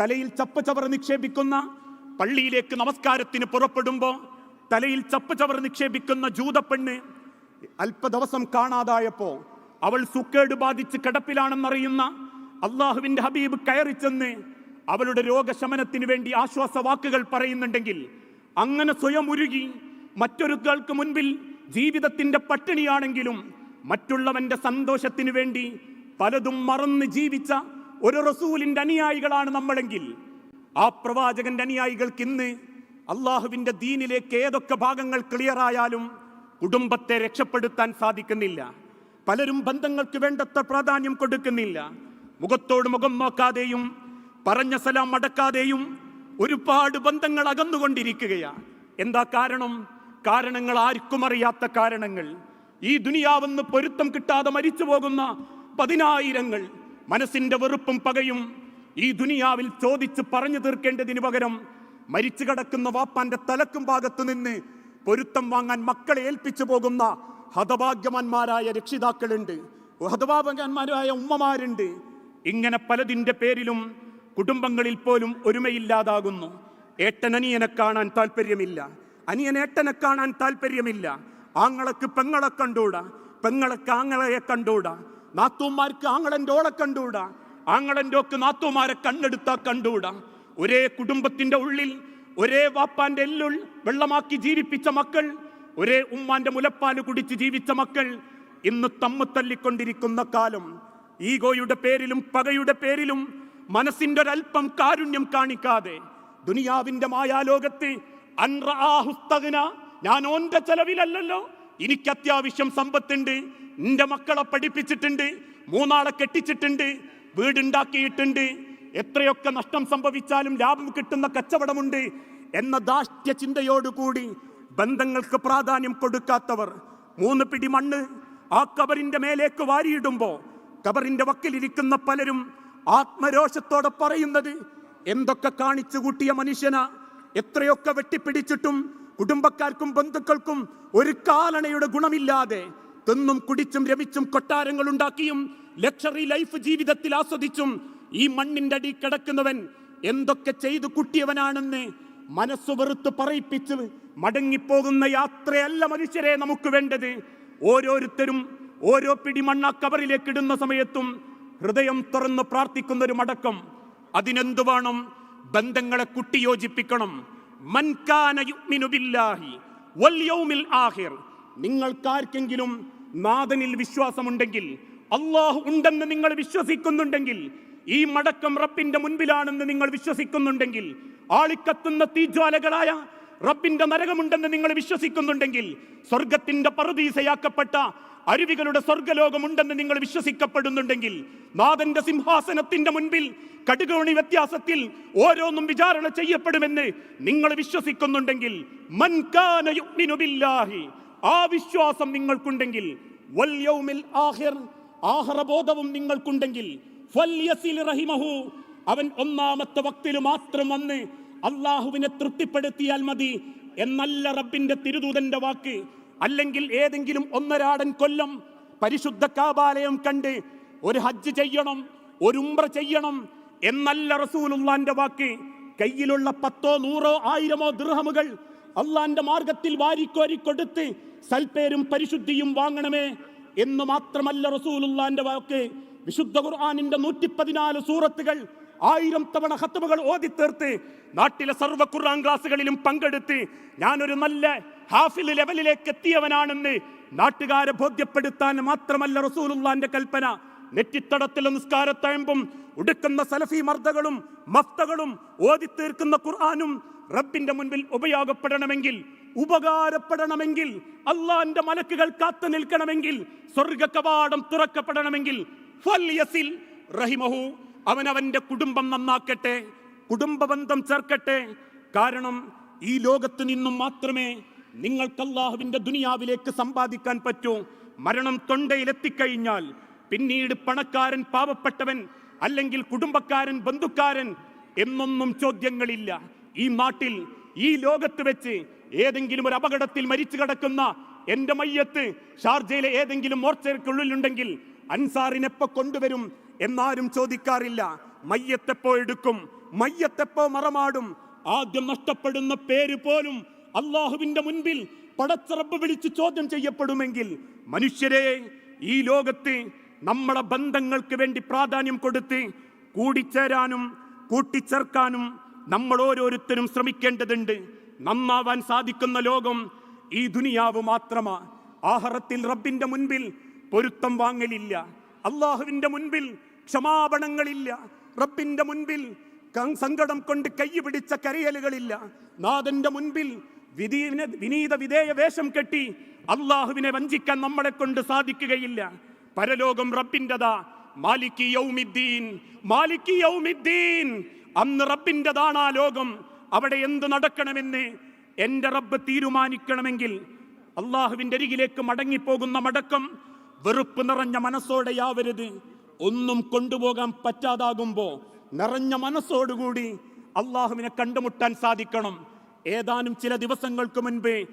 തലയിൽ ചപ്പ ചവർ നിക്ഷേപിക്കുന്ന പള്ളിയിലേക്ക് നമസ്കാരത്തിന് പുറപ്പെടുമ്പോൾ തലയിൽ ചപ്പ ചവർ നിക്ഷേപിക്കുന്ന ജൂതപ്പെണ്ണ് അല്പ ദിവസം കാണാതായപ്പോ അവൾ സുക്കേട് ബാധിച്ച് കിടപ്പിലാണെന്നറിയുന്ന അള്ളാഹുവിന്റെ ഹബീബ് കയറി ചെന്ന് അവളുടെ രോഗശമനത്തിന് വേണ്ടി ആശ്വാസ വാക്കുകൾ പറയുന്നുണ്ടെങ്കിൽ അങ്ങനെ സ്വയം ഉരുകി മറ്റൊരുക്കൾക്ക് മുൻപിൽ ജീവിതത്തിന്റെ പട്ടിണിയാണെങ്കിലും മറ്റുള്ളവന്റെ സന്തോഷത്തിന് വേണ്ടി പലതും മറന്ന് ജീവിച്ച ഒരു റസൂലിന്റെ അനുയായികളാണ് നമ്മളെങ്കിൽ ആ പ്രവാചകന്റെ അനുയായികൾക്ക് ഇന്ന് അള്ളാഹുവിന്റെ ദീനിലേക്ക് ഏതൊക്കെ ഭാഗങ്ങൾ ക്ലിയർ ആയാലും കുടുംബത്തെ രക്ഷപ്പെടുത്താൻ സാധിക്കുന്നില്ല. പലരും ബന്ധങ്ങൾക്ക് വേണ്ടത്ര പ്രാധാന്യം കൊടുക്കുന്നില്ല. മുഖത്തോട് മുഖം നോക്കാതെയും പറഞ്ഞ സലാം അടക്കാതെയും ഒരുപാട് ബന്ധങ്ങൾ അകന്നുകൊണ്ടിരിക്കുകയാണ് എന്താ കാരണം? കാരണങ്ങൾ ആർക്കും അറിയാത്ത കാരണങ്ങൾ. ഈ ദുനിയാവെന്ന് പൊരുത്തം കിട്ടാതെ മരിച്ചു പോകുന്ന പതിനായിരങ്ങൾ. മനസ്സിന്റെ വെറുപ്പും പകയും ഈ ദുനിയാവിൽ ചോദിച്ച് പറഞ്ഞു തീർക്കേണ്ടതിന് പകരം മരിച്ചു കിടക്കുന്ന വാപ്പാന്റെ തലക്കും ഭാഗത്തു നിന്ന് പൊരുത്തം വാങ്ങാൻ മക്കളെ ഏൽപ്പിച്ചു പോകുന്ന ഹതഭാഗ്യവാന്മാരായ രക്ഷിതാക്കളുണ്ട്. ഹതഭാഗ്യവാന്മാരായ ഉമ്മമാരുണ്ട്. ഇങ്ങനെ പലതിന്റെ പേരിലും കുടുംബങ്ങളിൽ പോലും ഒരുമയില്ലാതാകുന്നു. ഏട്ടൻ അനിയനെ കാണാൻ താല്പര്യമില്ല അനിയൻ ഏട്ടനെ കാണാൻ താല്പര്യമില്ല ആങ്ങളക്ക് പെങ്ങളെ കണ്ടൂടാ പെങ്ങളക്ക് ആങ്ങളയെ കണ്ടൂടാ നാത്തൂമാർക്ക് ആങ്ങളന്റെ ഓളെ കണ്ടൂടാ ആങ്ങളന്റെ ഒക്കെ നാത്തൂമാരെ കണ്ണെടുത്താ കണ്ടൂടാ ഒരേ കുടുംബത്തിന്റെ ഉള്ളിൽ ഒരേ വാപ്പാന്റെ എല്ലുൾ വെള്ളമാക്കി ജീവിപ്പിച്ച മക്കൾ ഒരേ ഉമ്മാന്റെ മുലപ്പാൽ കുടിച്ച് ജീവിച്ച മക്കൾ. ഇന്ന് തമ്മു തല്ലിക്കൊണ്ടിരിക്കുന്ന കാലം ഈഗോയുടെ പേരിലും പകയുടെ പേരിലും മനസ്സിന്റെ ഒരല്പം കാരുണ്യം കാണിക്കാതെ ദുനിയാവിന്റെ മായാലോകത്ത് അൻറാഹുസ്തകന ഞാൻ ഓന്റെ ചെലവിലല്ലല്ലോ. എനിക്ക് അത്യാവശ്യം സമ്പത്തുണ്ട് എന്റെ മക്കളെ പഠിപ്പിച്ചിട്ടുണ്ട് മൂന്നാളെ കെട്ടിച്ചിട്ടുണ്ട് വീടുണ്ടാക്കിയിട്ടുണ്ട്. എത്രയൊക്കെ നഷ്ടം സംഭവിച്ചാലും ലാഭം കിട്ടുന്ന കച്ചവടമുണ്ട് എന്ന ദാഷ്ട്യ ചിന്തയോടുകൂടി ബന്ധങ്ങൾക്ക് പ്രാധാന്യം കൊടുക്കാത്തവർ മൂന്ന് പിടി മണ്ണ് ആ കബറിന്റെ മേലേക്ക് വാരിയിടുമ്പോ കബറിന്റെ വക്കിലിരിക്കുന്ന പലരും ആത്മരോഷത്തോടെ പറയുന്നത് എന്തൊക്കെ കാണിച്ചു കൂട്ടിയ മനുഷ്യന? എത്രയൊക്കെ വെട്ടിപ്പിടിച്ചിട്ടും കുടുംബക്കാർക്കും ബന്ധുക്കൾക്കും ഒരു കാലണയുടെ ഗുണമില്ലാതെ തിന്നും കുടിച്ചും രമിച്ചും കൊട്ടാരങ്ങൾ ഉണ്ടാക്കിയും ലക്ഷറി ലൈഫ് ജീവിതത്തിൽ ആസ്വദിച്ചും ഈ മണ്ണിന്റെ അടി കിടക്കുന്നവൻ എന്തൊക്കെ ചെയ്തു കുട്ടിയവനാണെന്ന് മനസ്സ് വെറുത്ത് പറയിപ്പിച്ച് മടങ്ങിപ്പോകുന്ന യാത്രയല്ല മനുഷ്യരെ നമുക്ക് വേണ്ടത്. ഓരോരുത്തരും ഓരോ പിടി മണ്ണ കവറിലേക്ക് ഇടുന്ന സമയത്തും ഹൃദയം തുറന്ന് പ്രാർത്ഥിക്കുന്ന ഒരു മടക്കം. അതിനെന്തു വേണം? ബന്ധങ്ങളെ കുട്ടിയോജിപ്പിക്കണം നിങ്ങൾക്കാർക്കെങ്കിലും നാഥനിൽ വിശ്വാസമുണ്ടെങ്കിൽ അള്ളാഹു ഉണ്ടെന്ന് നിങ്ങൾ വിശ്വസിക്കുന്നുണ്ടെങ്കിൽ ഈ മടക്കം റബ്ബിന്റെ മുൻപിലാണെന്ന് നിങ്ങൾ വിശ്വസിക്കുന്നുണ്ടെങ്കിൽ ആളിക്കത്തുന്ന തീജ്വാലകളായ റബ്ബിന്റെ നരകമുണ്ടെന്ന് നിങ്ങൾ വിശ്വസിക്കുന്നുണ്ടെങ്കിൽ സ്വർഗത്തിന്റെ പറുദീസയാക്കപ്പെട്ട അരുവികളുടെ സ്വർഗലോകമുണ്ടെന്ന് നിങ്ങൾ വിശ്വസിക്കപ്പെടുന്നുണ്ടെങ്കിൽ നാഥന്റെ സിംഹാസനത്തിന്റെ മുൻപിൽ കടുകോണി വ്യത്യാസത്തിൽ ഓരോന്നും വിചാരണ ചെയ്യപ്പെടുമെന്ന് നിങ്ങൾ വിശ്വസിക്കുന്നുണ്ടെങ്കിൽ ആ വിശ്വാസം നിങ്ങൾക്കുണ്ടെങ്കിൽ ആഹ്റബോധവും നിങ്ങൾക്കുണ്ടെങ്കിൽ റഹിമഹു. അവൻ ഒന്നാമത്തെ വക്തിൽ മാത്രം വന്ന് അള്ളാഹുവിനെ തൃപ്തിപ്പെടുത്തിയാൽ മതി എന്നല്ല റബ്ബിന്റെ തിരുദൂതന്റെ വാക്ക്. അല്ലെങ്കിൽ ഏതെങ്കിലും ഒന്നരാടൻ കൊല്ലം പരിശുദ്ധ കാബാലയം കണ്ട് ഒരു ഹജ്ജ് ചെയ്യണം ഒരു ഉംറ ചെയ്യണം എന്നല്ല റസൂലുള്ളാന്റെ വാക്ക്. കയ്യിലുള്ള പത്തോ നൂറോ ആയിരമോ ദൃഹമുകൾ അള്ളാന്റെ മാർഗത്തിൽ വാരിക്കോരി കൊടുത്ത് സൽപേരും പരിശുദ്ധിയും വാങ്ങണമേ എന്ന് മാത്രമല്ല റസൂലുള്ളാന്റെ വാക്ക്. വിശുദ്ധ ഖുർആാനിന്റെ നൂറ്റി പതിനാല് സൂറത്തുകൾ ആയിരം തവണ ഓതി തീർത്ത് നാട്ടിലെ സർവ ഖുർആൻ ക്ലാസ്സുകളിലും പങ്കെടുത്ത് ഞാനൊരു നല്ല ഹാഫിൽ ലെവലിലേക്ക് എത്തിയവനാണെന്ന് നാട്ടുകാരെ ബോധ്യപ്പെടുത്താൻ മാത്രമല്ല റസൂലുള്ളാന്റെ കൽപ്പന. നെറ്റിത്തടത്തിലെ നിസ്കാരത്തഴമ്പും ഉടുക്കുന്ന സലഫി മർദ്ദകളും മഫ്തകളും ഓതിത്തീർക്കുന്ന ഖുർആാനും റബ്ബിന്റെ മുൻപിൽ ഉപയോഗപ്പെടണമെങ്കിൽ ഉപകാരപ്പെടണമെങ്കിൽ അള്ളാന്റെ മലക്കുകൾ കാത്തു നിൽക്കണമെങ്കിൽ സ്വർഗ കവാടം തുറക്കപ്പെടണമെങ്കിൽ റഹിമഹു. അവൻ അവന്റെ കുടുംബം നന്നാക്കട്ടെ കുടുംബബന്ധം ചേർക്കട്ടെ. കാരണം ഈ ലോകത്ത് നിന്നും മാത്രമേ നിങ്ങൾക്ക് അള്ളാഹുവിന്റെ ദുനിയാവിലേക്ക് സമ്പാദിക്കാൻ പറ്റൂ. മരണം തൊണ്ടയിലെത്തിക്കഴിഞ്ഞാൽ പിന്നീട് പണക്കാരൻ പാവപ്പെട്ടവൻ അല്ലെങ്കിൽ കുടുംബക്കാരൻ ബന്ധുക്കാരൻ എന്നൊന്നും ചോദ്യങ്ങളില്ല. ഈ നാട്ടിൽ ഈ ലോകത്ത് വെച്ച് ഏതെങ്കിലും ഒരു അപകടത്തിൽ മരിച്ചു കിടക്കുന്ന എന്റെ മയ്യത്ത് ഷാർജയിലെ ഏതെങ്കിലും മോർച്ചയ്ക്കുള്ളിലുണ്ടെങ്കിൽ അൻസാറിനെപ്പോ കൊണ്ടുവരും എന്നാരും ചോദിക്കാറില്ല. മയ്യത്തെപ്പോ എടുക്കും മയ്യത്തെപ്പോ മറമാടും. ആദ്യം നഷ്ടപ്പെടുന്ന പേര് പോലും അള്ളാഹുവിന്റെ മുൻപിൽ പടച്ചറപ്പ് വിളിച്ച് ചോദ്യം ചെയ്യപ്പെടുമെങ്കിൽ മനുഷ്യരെ ഈ ലോകത്ത് നമ്മളെ ബന്ധങ്ങൾക്ക് വേണ്ടി പ്രാധാന്യം കൊടുത്ത് കൂടിച്ചേരാനും കൂട്ടിച്ചേർക്കാനും നമ്മൾ ഓരോരുത്തരും ശ്രമിക്കേണ്ടതുണ്ട്. നന്നാവാൻ സാധിക്കുന്ന ലോകം ഈ ദുനിയാവ് മാത്രമാ. ആഹറത്തിൽ റബ്ബിന്റെ മുൻപിൽ പൊരുത്തം വാങ്ങലില്ല. അള്ളാഹുവിന്റെ മുൻപിൽ ക്ഷമാപണങ്ങളില്ല. റബ്ബിന്റെ മുൻപിൽ സങ്കടം കൊണ്ട് കൈ പിടിച്ച കരയലുകളില്ല. നാഥന്റെ മുൻപിൽ വിധീന വിനീത വിധേയ വേഷം കെട്ടി അള്ളാഹുവിനെ വഞ്ചിക്കാൻ നമ്മളെ കൊണ്ട് സാധിക്കുകയില്ല. പരലോകം റബ്ബിന്റെതാ. മാലിക്കി യൗമിദ്ദീൻ. മാലിക്കി യൗമിദ്ദീൻ. അന്ന് റബ്ബിന്റെതാണ് ആ ലോകം. അവിടെ എന്ത് നടക്കണമെന്ന് എന്റെ റബ്ബ് തീരുമാനിക്കണമെങ്കിൽ അള്ളാഹുവിന്റെ അരികിലേക്ക് മടങ്ങിപ്പോകുന്ന മടക്കം വെറുപ്പ് നിറഞ്ഞ മനസ്സോടെയാവരുത് ഒന്നും കൊണ്ടുപോകാൻ പറ്റാതാകുമ്പോൾ നിറഞ്ഞ മനസ്സോടുകൂടി അള്ളാഹുവിനെ കണ്ടുമുട്ടാൻ സാധിക്കണം. ഏതാനും ചില ദിവസങ്ങൾക്ക് മുൻപ്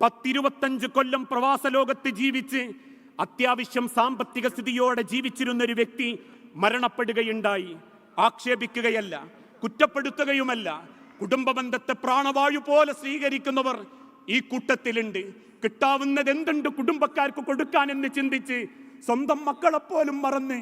പത്തിരുപത്തഞ്ച് കൊല്ലം പ്രവാസ ലോകത്ത് ജീവിച്ച് അത്യാവശ്യം സാമ്പത്തിക സ്ഥിതിയോടെ ജീവിച്ചിരുന്ന ഒരു വ്യക്തി മരണപ്പെടുകയുണ്ടായി. ആക്ഷേപിക്കുകയല്ല കുറ്റപ്പെടുത്തുകയുമല്ല. കുടുംബബന്ധത്തെ പ്രാണവായു പോലെ സ്വീകരിക്കുന്നവർ ഈ കൂട്ടത്തിലുണ്ട്. കിട്ടാവുന്നത് എന്തുണ്ട് കുടുംബക്കാർക്ക് കൊടുക്കാൻ എന്ന് ചിന്തിച്ച് സ്വന്തം മക്കളെപ്പോലും മറന്ന്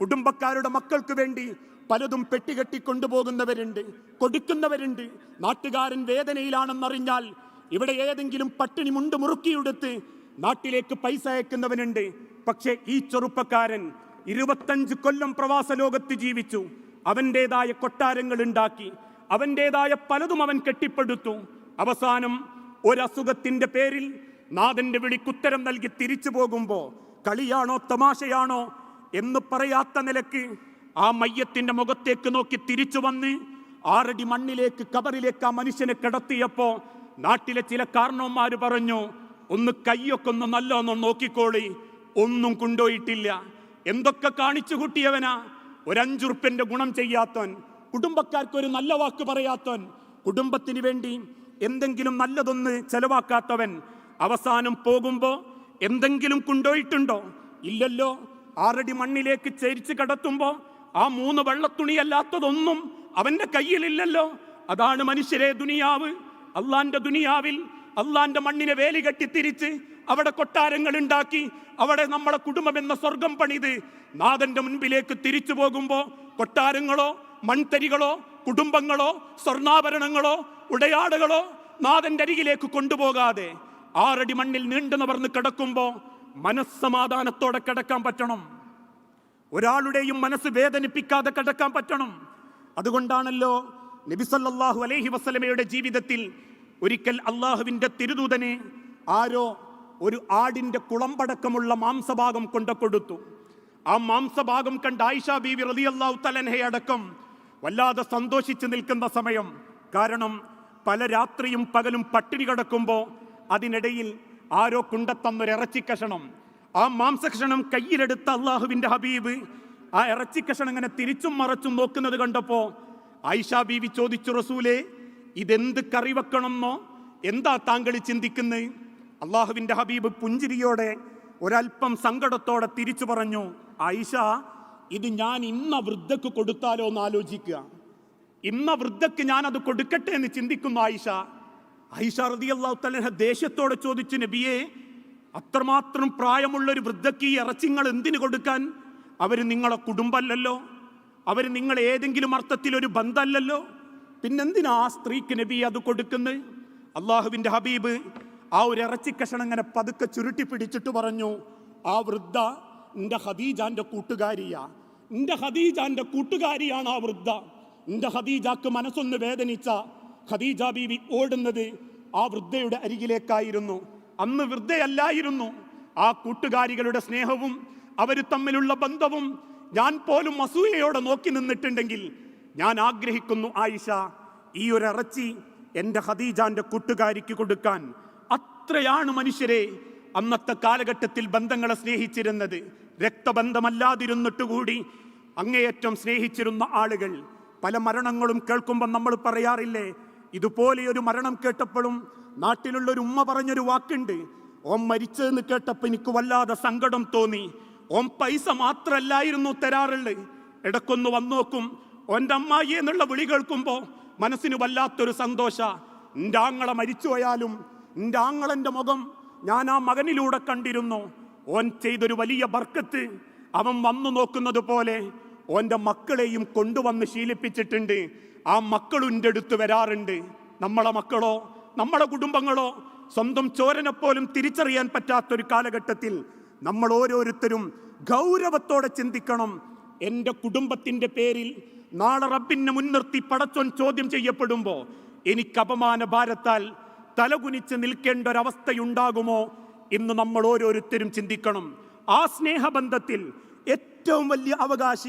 കുടുംബക്കാരുടെ മക്കൾക്ക് വേണ്ടി പലതും പെട്ടികെട്ടി കൊണ്ടുപോകുന്നവരുണ്ട് കൊടുക്കുന്നവരുണ്ട്. നാട്ടുകാരൻ വേദനയിലാണെന്നറിഞ്ഞാൽ ഇവിടെ ഏതെങ്കിലും പട്ടിണി മുണ്ട് മുറുക്കിയെടുത്ത് നാട്ടിലേക്ക് പൈസ അയക്കുന്നവനുണ്ട്. പക്ഷേ ഈ ചെറുപ്പക്കാരൻ ഇരുപത്തഞ്ച് കൊല്ലം പ്രവാസ ലോകത്ത് ജീവിച്ചു. അവന്റെതായ കൊട്ടാരങ്ങൾ ഉണ്ടാക്കി അവന്റെതായ പലതും അവൻ കെട്ടിപ്പടുത്തു. അവസാനം ഒരസുഖത്തിന്റെ പേരിൽ നാഥന്റെ വിളിക്കുത്തരം നൽകി തിരിച്ചു പോകുമ്പോൾ കളിയാണോ തമാശയാണോ എന്ന് പറയാത്ത നിലയ്ക്ക് ആ മയ്യത്തിന്റെ മുഖത്തേക്ക് നോക്കി തിരിച്ചു വന്ന് ആറടി മണ്ണിലേക്ക് കബറിലേക്ക് ആ മനുഷ്യനെ കിടത്തിയപ്പോ നാട്ടിലെ ചില കാരണവന്മാര് പറഞ്ഞു ഒന്ന് കയ്യൊക്കെ ഒന്ന് നല്ലോണം നോക്കിക്കോളി ഒന്നും കൊണ്ടുപോയിട്ടില്ല. എന്തൊക്കെ കാണിച്ചു കൂട്ടിയവനാ? ഒരഞ്ചുറുപ്പിന്റെ ഗുണം ചെയ്യാത്തവൻ കുടുംബക്കാർക്ക് ഒരു നല്ല വാക്ക് പറയാത്തവൻ കുടുംബത്തിന് വേണ്ടി എന്തെങ്കിലും നല്ലതൊന്ന് ചെലവാക്കാത്തവൻ അവസാനം പോകുമ്പോൾ എന്തെങ്കിലും കൊണ്ടുപോയിട്ടുണ്ടോ ഇല്ലല്ലോ. ആറടി മണ്ണിലേക്ക് ചരിച്ച് കടത്തുമ്പോൾ ആ മൂന്ന് വെള്ളത്തുണിയല്ലാത്തതൊന്നും അവന്റെ കയ്യിലില്ലല്ലോ. അതാണ് മനുഷ്യരെ ദുനിയാവ്. അള്ളാന്റെ ദുനിയാവിൽ അള്ളാന്റെ മണ്ണിനെ വേലി കെട്ടി തിരിച്ച് അവിടെ കൊട്ടാരങ്ങൾ ഉണ്ടാക്കി അവിടെ നമ്മളെ കുടുംബം എന്ന സ്വർഗം പണിത് നാഥന്റെ മുൻപിലേക്ക് തിരിച്ചു പോകുമ്പോൾ കൊട്ടാരങ്ങളോ മൺതരികളോ കുടുംബങ്ങളോ സ്വർണാഭരണങ്ങളോ ഉടയാടുകളോ നാഥന്റെ അരികിലേക്ക് കൊണ്ടുപോകാതെ ആറടി മണ്ണിൽ നീണ്ടു നിവർന്ന് കിടക്കുമ്പോൾ മനസ്സമാധാനത്തോടെ കിടക്കാൻ പറ്റണം. ഒരാളുടെയും മനസ്സ് വേദനിപ്പിക്കാതെ കിടക്കാൻ പറ്റണം. അതുകൊണ്ടാണല്ലോ നബിസല്ലാഹു അലൈഹി വസ്ലമയുടെ ജീവിതത്തിൽ ഒരിക്കൽ അള്ളാഹുവിന്റെ തിരുദൂതനെ ആരോ ഒരു ആടിന്റെ കുളമ്പടക്കമുള്ള മാംസഭാഗം കൊണ്ട കൊടുത്തു. ആ മാംസഭാഗം കണ്ട് ആയിഷ ബീവി റതി അള്ളാഹു തലൻഹയടക്കം വല്ലാതെ സന്തോഷിച്ച് നിൽക്കുന്ന സമയം. കാരണം പല രാത്രിയും പകലും പട്ടിണി കിടക്കുമ്പോൾ അതിനിടയിൽ ആരോ കുണ്ടത്തന്നൊരു ഇറച്ചിക്കഷണം ആ മാംസക്ഷണം കയ്യിലെടുത്ത അള്ളാഹുവിന്റെ ഹബീബ് ആ ഇറച്ചിക്കഷണം ഇങ്ങനെ തിരിച്ചും മറച്ചും നോക്കുന്നത് കണ്ടപ്പോ ആയിഷ ബീവി ചോദിച്ചു റസൂലെ ഇതെന്ത് കറി വെക്കണമെന്നോ? എന്താ താങ്കൾ ചിന്തിക്കുന്നത് അള്ളാഹുവിന്റെ ഹബീബ് പുഞ്ചിരിയോടെ ഒരൽപ്പം സങ്കടത്തോടെ തിരിച്ചു പറഞ്ഞു ആയിഷ ഇത് ഞാൻ ഇന്ന വൃദ്ധക്ക് കൊടുത്താലോ എന്ന് ആലോചിക്കുക. ഇന്ന വൃദ്ധക്ക് ഞാൻ അത് കൊടുക്കട്ടെ എന്ന് ചിന്തിക്കുന്നു ആയിഷ. ആയിഷ റതി ദേഷ്യത്തോടെ ചോദിച്ചു നബിയെ അത്രമാത്രം പ്രായമുള്ള ഒരു വൃദ്ധക്ക് ഈ ഇറച്ചിങ്ങൾ എന്തിനു കൊടുക്കാൻ? അവർ നിങ്ങളെ കുടുംബമല്ലല്ലോ അവർ നിങ്ങൾ ഏതെങ്കിലും അർത്ഥത്തിൽ ഒരു ബന്ധമല്ലല്ലോ പിന്നെന്തിനാ ആ സ്ത്രീക്ക് നബി അത് കൊടുക്കുന്നത് അള്ളാഹുവിന്റെ ഹബീബ് ആ ഒരു ഇറച്ചി കഷണം ഇങ്ങനെ പതുക്കെ ചുരുട്ടി പിടിച്ചിട്ട് പറഞ്ഞു ആ വൃദ്ധ എന്റെ ഹദീജാന്റെ കൂട്ടുകാരിയാ. എന്റെ ഹദീജാന്റെ കൂട്ടുകാരിയാണ് ആ വൃദ്ധ. എന്റെ ഹദീജാക്ക് മനസ്സൊന്ന് വേദനിച്ച ഖദീജ ബീവി ഓടുന്നത് ആ വൃദ്ധയുടെ അരികിലേക്കായിരുന്നു. അന്ന് വൃദ്ധയല്ലായിരുന്നു. ആ കൂട്ടുകാരികളുടെ സ്നേഹവും അവർ തമ്മിലുള്ള ബന്ധവും ഞാൻ പോലും അസൂയയോടെ നോക്കി നിന്നിട്ടുണ്ടെങ്കിൽ ഞാൻ ആഗ്രഹിക്കുന്നു ആയിഷ ഈ ഒരു ഇറച്ചി എന്റെ ഖദീജാന്റെ കൂട്ടുകാരിക്ക് കൊടുക്കാൻ. അത്രയാണ് മനുഷ്യരെ അന്നത്തെ കാലഘട്ടത്തിൽ ബന്ധങ്ങളെ സ്നേഹിച്ചിരുന്നത്. രക്തബന്ധമല്ലാതിരുന്നിട്ട് കൂടി അങ്ങേയറ്റം സ്നേഹിച്ചിരുന്ന ആളുകൾ. പല മരണങ്ങളും കേൾക്കുമ്പോൾ നമ്മൾ പറയാറില്ലേ ഇതുപോലെ ഒരു മരണം കേട്ടപ്പോഴും നാട്ടിലുള്ള ഒരു ഉമ്മ പറഞ്ഞൊരു വാക്കുണ്ട്. ഓം മരിച്ചതെന്ന് കേട്ടപ്പോൾ എനിക്ക് വല്ലാതെ സങ്കടം തോന്നി. ഓം പൈസ മാത്രല്ലായിരുന്നു തരാറുള്ളത് ഇടക്കൊന്ന് വന്നോക്കും. ഓന്റെ അമ്മായി എന്നുള്ള വിളി കേൾക്കുമ്പോൾ മനസ്സിന് വല്ലാത്തൊരു സന്തോഷ. എന്റെ ആങ്ങളെ മരിച്ചുപോയാലും എന്റെ ആങ്ങളന്റെ മുഖം ഞാൻ ആ മകനിലൂടെ കണ്ടിരുന്നു. ഓൻ ചെയ്തൊരു വലിയ ബർക്കത്ത്. അവൻ വന്നു നോക്കുന്നത് പോലെ ഓന്റെ മക്കളെയും കൊണ്ടുവന്ന് ശീലിപ്പിച്ചിട്ടുണ്ട്. ആ മക്കളുന്റെ അടുത്ത് വരാറുണ്ട്. നമ്മളെ മക്കളോ നമ്മളെ കുടുംബങ്ങളോ സ്വന്തം ചോരനെ പോലും തിരിച്ചറിയാൻ പറ്റാത്തൊരു കാലഘട്ടത്തിൽ നമ്മൾ ഓരോരുത്തരും ഗൗരവത്തോടെ ചിന്തിക്കണം. എന്റെ കുടുംബത്തിന്റെ പേരിൽ നാളെ റബ്ബിനെ മുൻനിർത്തി പടച്ചോൻ ചോദ്യം ചെയ്യപ്പെടുമ്പോൾ എനിക്ക് അപമാന ഭാരത്താൽ തലകുനിച്ച് നിൽക്കേണ്ട ഒരവസ്ഥയുണ്ടാകുമോ എന്ന് നമ്മൾ ഓരോരുത്തരും ചിന്തിക്കണം. ആ സ്നേഹബന്ധത്തിൽ ഏറ്റവും വലിയ അവകാശി